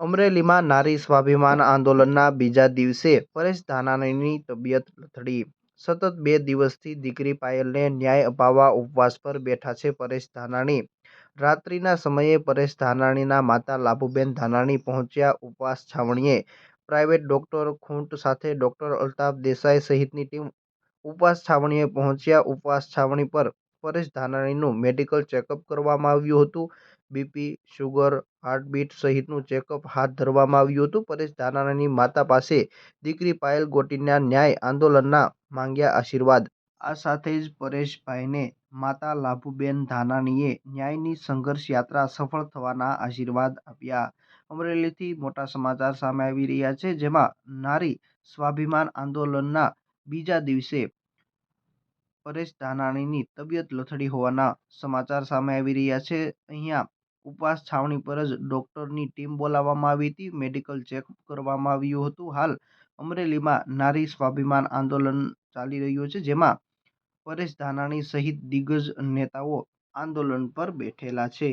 અમરેલીમાં નારી સ્વાભિમાન આંદોલનના બીજા દિવસે પરેશ ધાનાણીની તબિયત લથડી. સતત બે દિવસથી દીકરી પાયલને ન્યાય અપાવવા ઉપવાસ પર બેઠા છે પરેશ ધાનાણી. રાત્રિના સમયે પરેશ ધાનાણીના માતા લાભુબેન ધાનાણી પહોંચ્યા ઉપવાસ છાવણીએ. પ્રાઇવેટ ડોક્ટર ખૂંટ સાથે ડોક્ટર અલ્તાફ દેસાઈ સહિતની ટીમ ઉપવાસ છાવણીએ પહોંચ્યા ઉપવાસ છાવણી પર પરેશ ધાનાણીનું મેડિકલ ચેકઅપ કરવામાં આવ્યું હતું. બીપી, શુગર, હાર્ટબીટ સહિતનું ચેકઅપ હાથ ધરવામાં આવ્યું હતું. પરેશ ધાનાણીની માતા પાસે દીકરી પાયલ ગોટીના ન્યાય આંદોલનના માંગ્યા આશીર્વાદ. આ સાથે જ પરેશભાઈને માતા લાભુબેન ધાનાણીએ ન્યાયની સંઘર્ષ યાત્રા સફળ થવાના આશીર્વાદ આપ્યા. અમરેલીથી મોટા સમાચાર સામે આવી રહ્યા છે જેમાં નારી સ્વાભિમાન આંદોલનના બીજા દિવસે પરેશ ધાનાણીની તબિયત લથડી હોવાના સમાચાર સામે આવી રહ્યા છે. અહીંયા ઉપવાસ છાવણી પર જ ડોક્ટરની ટીમ બોલાવવામાં આવી હતી. મેડિકલ ચેકઅપ કરવામાં આવ્યું હતું. હાલ અમરેલીમાં નારી સ્વાભિમાન આંદોલન ચાલી રહ્યું છે, જેમાં પરેશ ધાનાણી સહિત દિગ્ગજ નેતાઓ આંદોલન પર બેઠેલા છે.